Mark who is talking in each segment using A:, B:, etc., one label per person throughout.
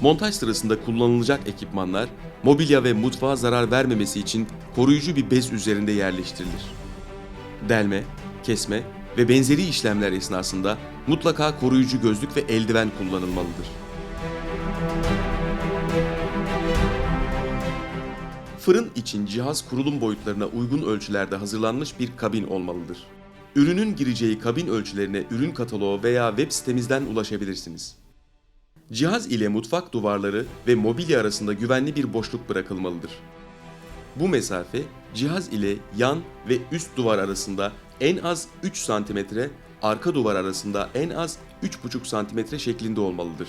A: Montaj sırasında kullanılacak ekipmanlar mobilya ve mutfağa zarar vermemesi için koruyucu bir bez üzerinde yerleştirilir. Delme, kesme ve benzeri işlemler esnasında mutlaka koruyucu gözlük ve eldiven kullanılmalıdır. Fırın için cihaz kurulum boyutlarına uygun ölçülerde hazırlanmış bir kabin olmalıdır. Ürünün gireceği kabin ölçülerine ürün kataloğu veya web sitemizden ulaşabilirsiniz. Cihaz ile mutfak duvarları ve mobilya arasında güvenli bir boşluk bırakılmalıdır. Bu mesafe cihaz ile yan ve üst duvar arasında en az 3 cm, arka duvar arasında en az 3,5 cm şeklinde olmalıdır.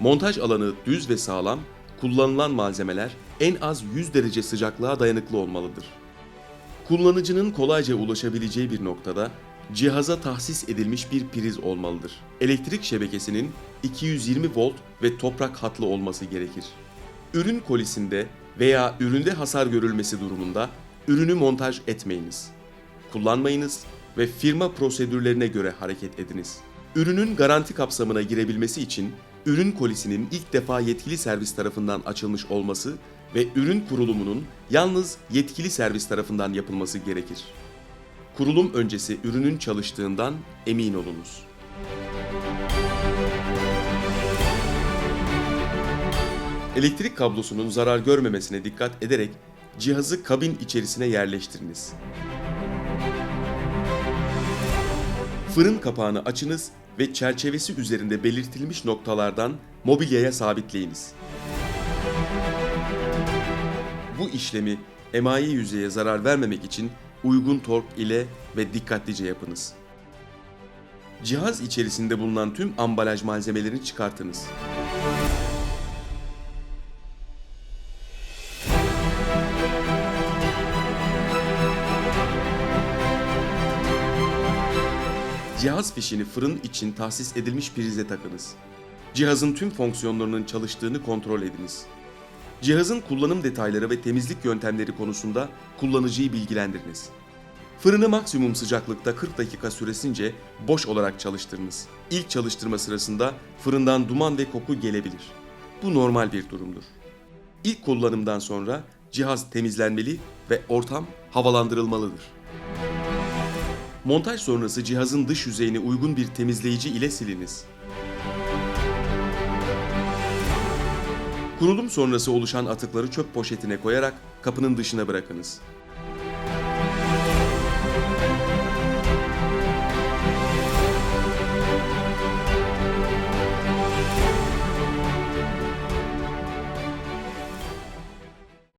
A: Montaj alanı düz ve sağlam, kullanılan malzemeler en az 100 derece sıcaklığa dayanıklı olmalıdır. Kullanıcının kolayca ulaşabileceği bir noktada cihaza tahsis edilmiş bir priz olmalıdır. Elektrik şebekesinin 220 volt ve toprak hatlı olması gerekir. Ürün kolisinde veya üründe hasar görülmesi durumunda ürünü montaj etmeyiniz. Kullanmayınız ve firma prosedürlerine göre hareket ediniz. Ürünün garanti kapsamına girebilmesi için ürün kolisinin ilk defa yetkili servis tarafından açılmış olması ve ürün kurulumunun yalnız yetkili servis tarafından yapılması gerekir. Kurulum öncesi ürünün çalıştığından emin olunuz. Elektrik kablosunun zarar görmemesine dikkat ederek cihazı kabin içerisine yerleştiriniz. Fırın kapağını açınız ve çerçevesi üzerinde belirtilmiş noktalardan mobilyaya sabitleyiniz. Bu işlemi emayi yüzeye zarar vermemek için uygun tork ile ve dikkatlice yapınız. Cihaz içerisinde bulunan tüm ambalaj malzemelerini çıkartınız. Cihaz fişini fırın için tahsis edilmiş prize takınız. Cihazın tüm fonksiyonlarının çalıştığını kontrol ediniz. Cihazın kullanım detayları ve temizlik yöntemleri konusunda kullanıcıyı bilgilendiriniz. Fırını maksimum sıcaklıkta 40 dakika süresince boş olarak çalıştırınız. İlk çalıştırma sırasında fırından duman ve koku gelebilir. Bu normal bir durumdur. İlk kullanımdan sonra cihaz temizlenmeli ve ortam havalandırılmalıdır. Montaj sonrası cihazın dış yüzeyini uygun bir temizleyici ile siliniz. Kurulum sonrası oluşan atıkları çöp poşetine koyarak kapının dışına bırakınız.